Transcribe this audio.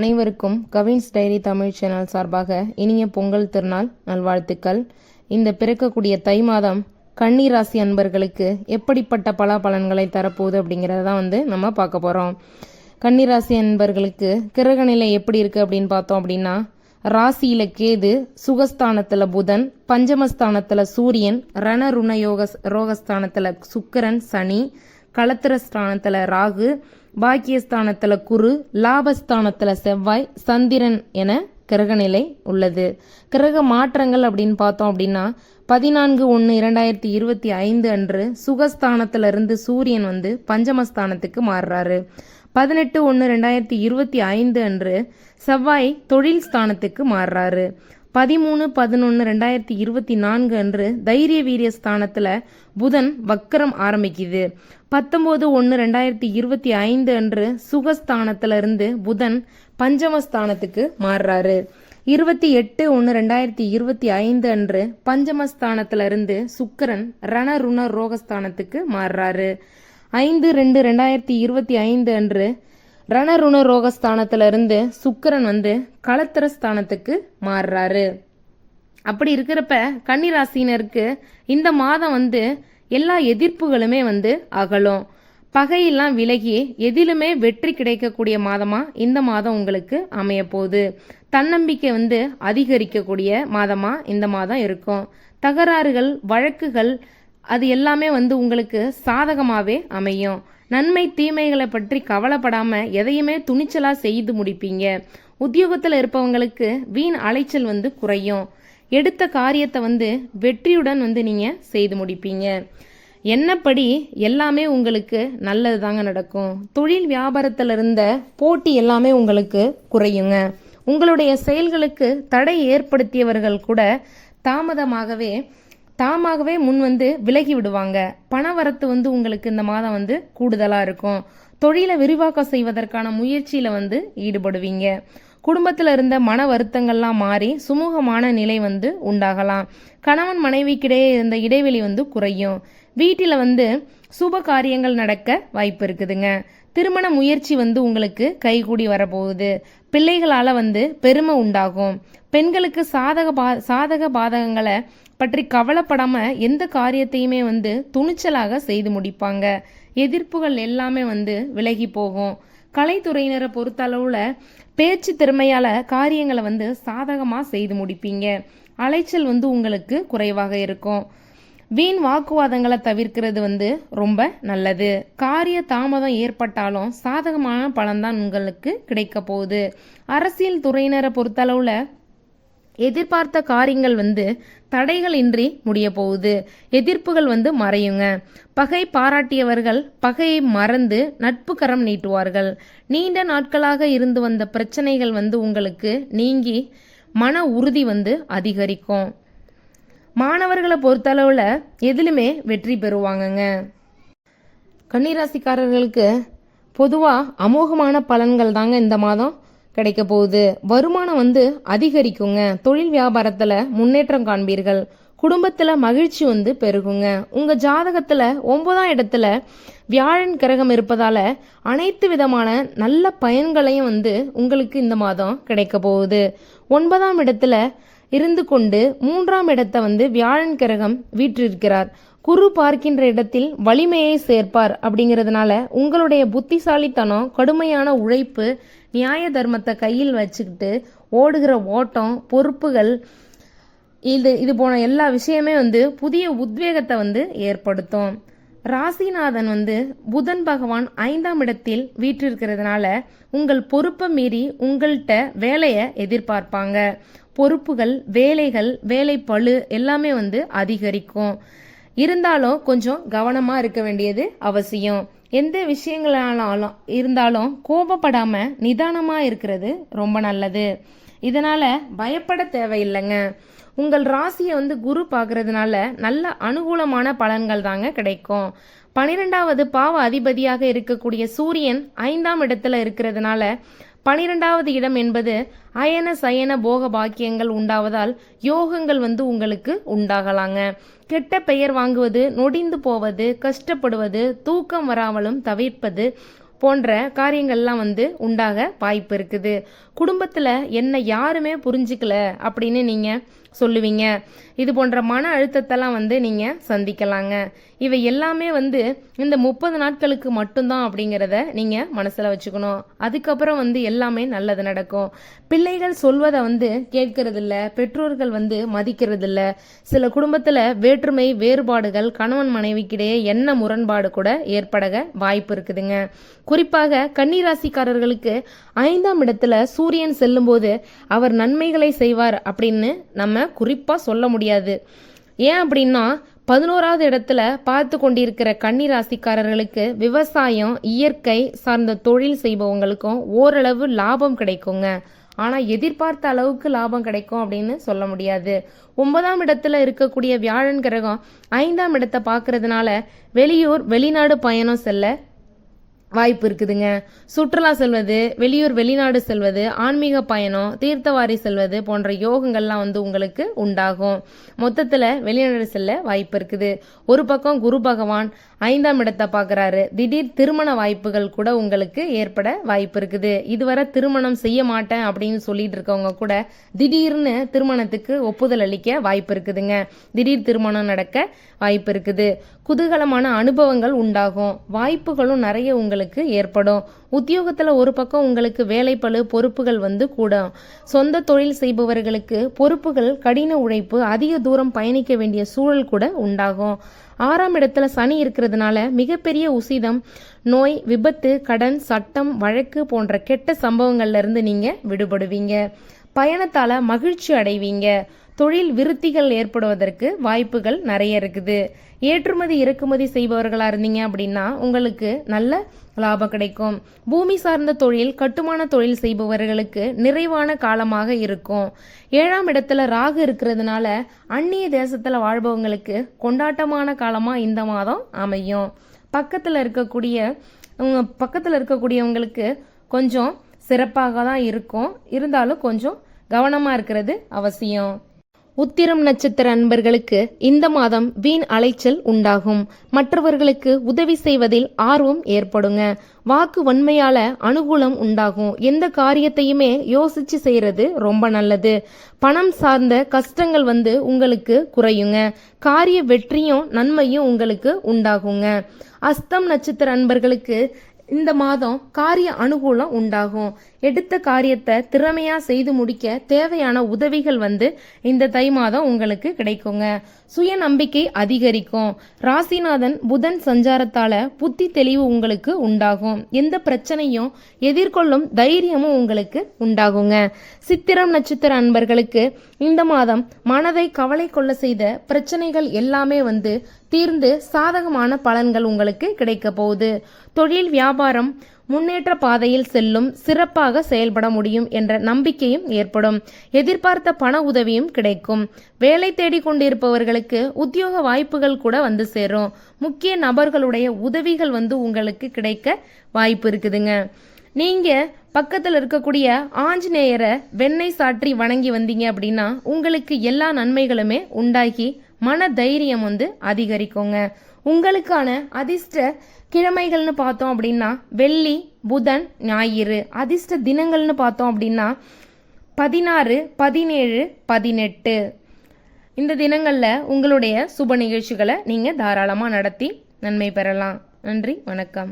அனைவருக்கும் Cavin's diary Tamil channel சார்பாக இனிய பொங்கல் திருநாள் நல்வாழ்த்துக்கள். இந்த பிறக்கக்கூடிய தை மாதம் கன்னி ராசி அன்பர்களுக்கு எப்படிப்பட்ட பலாபலன்களை தரப்போகுது அப்படிங்கிறத தான் வந்து நம்ம பார்க்க போகிறோம் கன்னிராசி அன்பர்களுக்கு கிரகநிலை எப்படி இருக்குது அப்படின்னு பார்த்தோம் அப்படின்னா ராசியில கேது சுகஸ்தானத்துல புதன் பஞ்சமஸ்தானத்துல சூரியன் ரண ருண யோக ரோகஸ்தானத்துல சுக்கிரன் சனி களத்திர ஸ்தானத்துல ராகு பாக்கியஸ்தானத்தில் குரு லாபஸ்தானத்தில் செவ்வாய் சந்திரன் என கிரகநிலை உள்ளது. கிரக மாற்றங்கள் அப்படின்னு பார்த்தோம் அப்படின்னா பதினான்கு ஒன்று இரண்டாயிரத்தி இருபத்தி ஐந்து அன்று சுகஸ்தானத்திலிருந்து சூரியன் வந்து பஞ்சமஸ்தானத்துக்கு மாறுறாரு. பதினெட்டு ஒன்று ரெண்டாயிரத்தி இருபத்தி ஐந்து அன்று செவ்வாய் தொழில் ஸ்தானத்துக்கு மாறுறாரு. பதிமூணு பதினொன்று ரெண்டாயிரத்தி இருபத்தி நான்கு அன்று தைரிய வீரிய ஸ்தானத்தில் புதன் வக்கரம் ஆரம்பிக்குது. பத்தொம்போது ஒன்று ரெண்டாயிரத்தி இருபத்தி ஐந்து அன்று சுகஸ்தானத்திலிருந்து புதன் பஞ்சமஸ்தானத்துக்கு மாறுறாரு. இருபத்தி எட்டு ஒன்று ரெண்டாயிரத்தி இருபத்தி ஐந்து அன்று பஞ்சமஸ்தானத்துல இருந்து சுக்கரன் ரணருண ரோகஸ்தானத்துக்கு மாறுறாரு. ஐந்து ரெண்டு ரெண்டாயிரத்தி இருபத்தி ஐந்து அன்று ரணருண ரோகஸ்தானத்துல இருந்து சுக்கரன் வந்து களத்திர ஸ்தானத்துக்கு மாறுறாரு. அப்படி இருக்கிறப்ப கன்னிராசினருக்கு இந்த மாதம் வந்து எல்லா எதிர்ப்புகளுமே வந்து அகலும். பகையெல்லாம் விலகி எதிலுமே வெற்றி கிடைக்கக்கூடிய மாதமா இந்த மாதம் உங்களுக்கு அமைய போகுது தன்னம்பிக்கை வந்து அதிகரிக்கக்கூடிய மாதமா இந்த மாதம் இருக்கும். தகராறுகள் வழக்குகள் அது எல்லாமே வந்து உங்களுக்கு சாதகமாகவே அமையும். நன்மை தீமைகளை பற்றி கவலைப்படாமல் எதையுமே துணிச்சலாக செய்து முடிப்பீங்க. உத்தியோகத்தில் இருப்பவங்களுக்கு வீண் அலைச்சல் வந்து குறையும். எடுத்த காரியத்தை வந்து வெற்றியுடன் வந்து நீங்கள் செய்து முடிப்பீங்க. என்னப்படி எல்லாமே உங்களுக்கு நல்லது தாங்க நடக்கும். தொழில் வியாபாரத்தில் இருந்த போட்டி எல்லாமே உங்களுக்கு குறையுங்க. உங்களுடைய செயல்களுக்கு தடை ஏற்படுத்தியவர்கள் கூட தாமதமாகவே தாமாகவே முன் வந்து விலகி விடுவாங்க. பணவரத்து வந்து உங்களுக்கு இந்த மாதம் வந்து கூடுதலாக இருக்கும். தொழிலை விரிவாக்கம் செய்வதற்கான முயற்சியில் வந்து ஈடுபடுவீங்க. குடும்பத்தில் இருந்த மன வருத்தங்கள்லாம் மாறி சுமூகமான நிலை வந்து உண்டாகலாம். கணவன் மனைவிக்கிடையே இருந்த இடைவெளி வந்து குறையும். வீட்டில் வந்து சுப காரியங்கள் நடக்க வாய்ப்பு இருக்குதுங்க. திருமண முயற்சி வந்து உங்களுக்கு கைகூடி வரப்போகுது. பிள்ளைகளால் வந்து பெருமை உண்டாகும். பெண்களுக்கு சாதக பா சாதக பாதகங்களை பற்றி கவலைப்படாமல் எந்த காரியத்தையுமே வந்து துணிச்சலாக செய்து முடிப்பாங்க. எதிர்ப்புகள் எல்லாமே வந்து விலகி போகும். கலைத்துறையினரை பொறுத்தளவுல பேச்சு திறமையால் காரியங்களை வந்து சாதகமாக செய்து முடிப்பீங்க. அலைச்சல் வந்து உங்களுக்கு குறைவாக இருக்கும். வீண் வாக்குவாதங்களை தவிர்க்கிறது வந்து ரொம்ப நல்லது. காரிய தாமதம் ஏற்பட்டாலும் சாதகமான பலன்தான் உங்களுக்கு கிடைக்க போகுது. அரசியல் துறையினரை பொறுத்தளவுல எதிர்பார்த்த காரியங்கள் வந்து தடைகள் இன்றி முடிய போகுது. எதிர்ப்புகள் வந்து மறையுங்க. பகை பாராட்டியவர்கள் பகையை மறந்து நட்பு கரம் நீட்டுவார்கள். நீண்ட நாட்களாக இருந்து வந்த பிரச்சனைகள் வந்து உங்களுக்கு நீங்கி மன உறுதி வந்து அதிகரிக்கும். மாணவர்களை பொறுத்தளவில் எதிலுமே வெற்றி பெறுவாங்கங்க. கன்னிராசிக்காரர்களுக்கு பொதுவாக அமோகமான பலன்கள் தாங்க இந்த மாதம் கிடைக்க போகுது. வருமானம் வந்து அதிகரிக்குங்க. தொழில் வியாபாரத்தில் முன்னேற்றம் காண்பீர்கள். குடும்பத்தில் மகிழ்ச்சி வந்து பெருகுங்க. உங்கள் ஜாதகத்தில் ஒன்பதாம் இடத்துல வியாழன் கிரகம் இருப்பதால் அனைத்து விதமான நல்ல பயன்களையும் வந்து உங்களுக்கு இந்த மாதம் கிடைக்க போகுது. ஒன்பதாம் இடத்துல இருந்து கொண்டு மூன்றாம் இடத்தை வந்து வியாழன் கிரகம் வீற்றிருக்கிறார். குரு பார்க்கின்ற இடத்தில் வலிமையை சேர்ப்பார் அப்படிங்கிறதுனால உங்களுடைய புத்திசாலித்தனம் கடுமையான உழைப்பு நியாய தர்மத்தை கையில் வச்சுக்கிட்டு ஓடுகிற ஓட்டம் பொறுப்புகள் இது இது போன எல்லா விஷயமே வந்து புதிய உத்வேகத்தை வந்து ஏற்படுத்தும். ராசிநாதன் வந்து புதன் பகவான் ஐந்தாம் இடத்தில் வீற்றிருக்கிறதுனால உங்கள் பொறுப்பை மீறி உங்கள்கிட்ட வேலையை எதிர்பார்ப்பாங்க. பொறுப்புகள் வேலைகள் வேலை பழு எல்லாமே வந்து அதிகரிக்கும். இருந்தாலும் கொஞ்சம் கவனமாக இருக்க வேண்டியது அவசியம். எந்த விஷயங்களாலும் இருந்தாலும் கோபப்படாம நிதானமாக இருக்கிறது ரொம்ப நல்லது. இதனால பயப்பட தேவையில்லைங்க. உங்கள் ராசியை வந்து குரு பார்க்கறதுனால நல்ல அனுகூலமான பலன்கள் தாங்க கிடைக்கும். பனிரெண்டாவது பாவ அதிபதியாக இருக்கக்கூடிய சூரியன் ஐந்தாம் இடத்துல இருக்கிறதுனால பனிரெண்டாவது இடம் என்பது அயன சயன போக பாக்கியங்கள் உண்டாவதால் யோகங்கள் வந்து உங்களுக்கு உண்டாகலாங்க. கெட்ட பெயர் வாங்குவது நொடிந்து போவது கஷ்டப்படுவது தூக்கம் வராமலும் தவிர்ப்பது போன்ற காரியங்கள்லாம் வந்து உண்டாக வாய்ப்பு இருக்குது. குடும்பத்தில் என்ன யாருமே புரிஞ்சுக்கல அப்படின்னு நீங்கள் சொல்லுவீங்க. இது போன்ற மன அழுத்தத்தெல்லாம் வந்து நீங்கள் சந்திக்கலாங்க. இவை எல்லாமே வந்து இந்த முப்பது நாட்களுக்கு மட்டும்தான் அப்படிங்கிறத நீங்கள் மனசில் வச்சுக்கணும். அதுக்கப்புறம் வந்து எல்லாமே நல்லது நடக்கும். பிள்ளைகள் சொல்வதை வந்து கேட்கறதில்ல பெற்றோர்கள் வந்து மதிக்கிறதில்ல. சில குடும்பத்தில் வேற்றுமை வேறுபாடுகள் கணவன் மனைவிக்கிடையே என்ன முரண்பாடு கூட ஏற்படக வாய்ப்பு இருக்குதுங்க. குறிப்பாக கன்னிராசிக்காரர்களுக்கு ஐந்தாம் இடத்துல சூரியன் செல்லும்போது அவர் நன்மைகளை செய்வார் அப்படின்னு நம்ம குறிப்பாக சொல்ல முடியாது. ஏன் அப்படின்னா பதினோராவது இடத்துல பார்த்து கொண்டிருக்கிற கன்னி ராசிக்காரர்களுக்கு விவசாயம் இயற்கை சார்ந்த தொழில் செய்பவங்களுக்கும் ஓரளவு லாபம் கிடைக்குங்க. ஆனால் எதிர்பார்த்த அளவுக்கு லாபம் கிடைக்கும் அப்படின்னு சொல்ல முடியாது. ஒன்பதாம் இடத்துல இருக்கக்கூடிய வியாழன் கிரகம் ஐந்தாம் இடத்தை பார்க்கறதுனால வெளியூர் வெளிநாடு பயணம் செல்ல வாய்ப்பு இருக்குதுங்க. சுற்றுலா செல்வது வெளியூர் வெளிநாடு செல்வது ஆன்மீக பயணம் தீர்த்தவாரி செல்வது போன்ற யோகங்கள்லாம் வந்து உங்களுக்கு உண்டாகும். மொத்தத்தில் வெளிநாடு செல்ல வாய்ப்பு இருக்குது. ஒரு பக்கம் குரு பகவான் ஐந்தாம் இடத்தை பார்க்குறாரு. திடீர் திருமண வாய்ப்புகள் கூட உங்களுக்கு ஏற்பட வாய்ப்பு இருக்குது. இதுவரை திருமணம் செய்ய மாட்டேன் அப்படின்னு சொல்லிட்டு இருக்கவங்க கூட திடீர்னு திருமணத்துக்கு ஒப்புதல் அளிக்க வாய்ப்பு இருக்குதுங்க. திடீர் திருமணம் நடக்க வாய்ப்பு இருக்குது. குதூகலமான அனுபவங்கள் உண்டாகும். வாய்ப்புகளும் நிறைய உங்களுக்கு ஏற்படும். உத்தியோகத்தில் ஒரு பக்கம் உங்களுக்கு வேலைப்பளு பொறுப்புகள் வந்து கூடும். சொந்த தொழில் செய்பவர்களுக்கு பொறுப்புகள் கடின உழைப்பு அதிக தூரம் பயணிக்க வேண்டிய சூழல் கூட உண்டாகும். ஆறாம் இடத்துல சனி இருக்கிறதுனால மிகப்பெரிய உசிதம் நோய் விபத்து கடன் சட்டம் வழக்கு போன்ற கெட்ட சம்பவங்கள்ல இருந்து நீங்க விடுபடுவீங்க. பயணத்தால மகிழ்ச்சி அடைவீங்க. தொழில் விருத்திகள் ஏற்படுவதற்கு வாய்ப்புகள் நிறைய இருக்குது. ஏற்றுமதி இறக்குமதி செய்பவர்களாக இருந்தீங்க அப்படின்னா உங்களுக்கு நல்ல லாபம் கிடைக்கும். பூமி சார்ந்த தொழில் கட்டுமான தொழில் செய்பவர்களுக்கு நிறைவான காலமாக இருக்கும். ஏழாம் இடத்துல ராகு இருக்கிறதுனால அந்நிய தேசத்துல வாழ்பவங்களுக்கு கொண்டாட்டமான காலமா இந்த மாதம் அமையும். பக்கத்துல இருக்கக்கூடிய உங்க பக்கத்துல இருக்கக்கூடியவங்களுக்கு கொஞ்சம் சிறப்பாக தான் இருக்கும். இருந்தாலும் கொஞ்சம் கவனமா இருக்கிறது அவசியம். உத்திரம் நட்சத்திர அன்பர்களுக்கு இந்த மாதம் வீண் அலைச்சல் உண்டாகும். மற்றவர்களுக்கு உதவி செய்வதில் ஆர்வம் ஏற்படுங்க. வாக்கு வன்மையால அனுகூலம் உண்டாகும். எந்த காரியத்தையுமே யோசிச்சு செய்யறது ரொம்ப நல்லது. பணம் சார்ந்த கஷ்டங்கள் வந்து உங்களுக்கு குறையுங்க. காரிய வெற்றியும் நன்மையும் உங்களுக்கு உண்டாகுங்க. அஸ்தம் நட்சத்திர அன்பர்களுக்கு இந்த மாதம் காரிய அனுகூலம் உண்டாகும். எடுத்த காரியத்தை திறமையா செய்து முடிக்க தேவையான உதவிகள் வந்து இந்த தை மாதம் உங்களுக்கு கிடைக்குங்க. சுய நம்பிக்கை அதிகரிக்கும். ராசிநாதன் புதன் சஞ்சாரத்தால புத்தி தெளிவு உங்களுக்கு உண்டாகும். எந்த பிரச்சனையும் எதிர்கொள்ளும் தைரியமும் உங்களுக்கு உண்டாகுங்க. சித்திரம் நட்சத்திர அன்பர்களுக்கு இந்த மாதம் மனதை கவலை கொள்ள செய்த பிரச்சனைகள் எல்லாமே வந்து தீர்ந்து சாதகமான பலன்கள் உங்களுக்கு கிடைக்க போகுது. தொழில் வியாபாரம் முன்னேற்ற பாதையில் செல்லும் சிறப்பாக செயல்பட முடியும் என்ற நம்பிக்கையும் ஏற்படும். எதிர்பார்த்த பண உதவியும் கிடைக்கும். வேலை தேடிக்கொண்டிருப்பவர்களுக்கு உத்தியோக வாய்ப்புகள் கூட வந்து சேரும். முக்கிய நபர்களுடைய உதவிகள் வந்து உங்களுக்கு கிடைக்க வாய்ப்பு இருக்குதுங்க. நீங்க பக்கத்தில் இருக்கக்கூடிய ஆஞ்சநேயரை வெண்ணெய் சாற்றி வணங்கி வந்தீங்க அப்படின்னா உங்களுக்கு எல்லா நன்மைகளுமே உண்டாகி மன தைரியம் வந்து அதிகரிக்குங்க. உங்களுக்கான அதிர்ஷ்ட கிழமைகள்னு பார்த்தோம் அப்படின்னா வெள்ளி புதன் ஞாயிறு. அதிர்ஷ்ட தினங்கள்னு பார்த்தோம் அப்படின்னா பதினாறு பதினேழு பதினெட்டு. இந்த தினங்களில் உங்களுடைய சுப நிகழ்ச்சிகளை நீங்கள் தாராளமாக நடத்தி நன்மை பெறலாம். நன்றி வணக்கம்.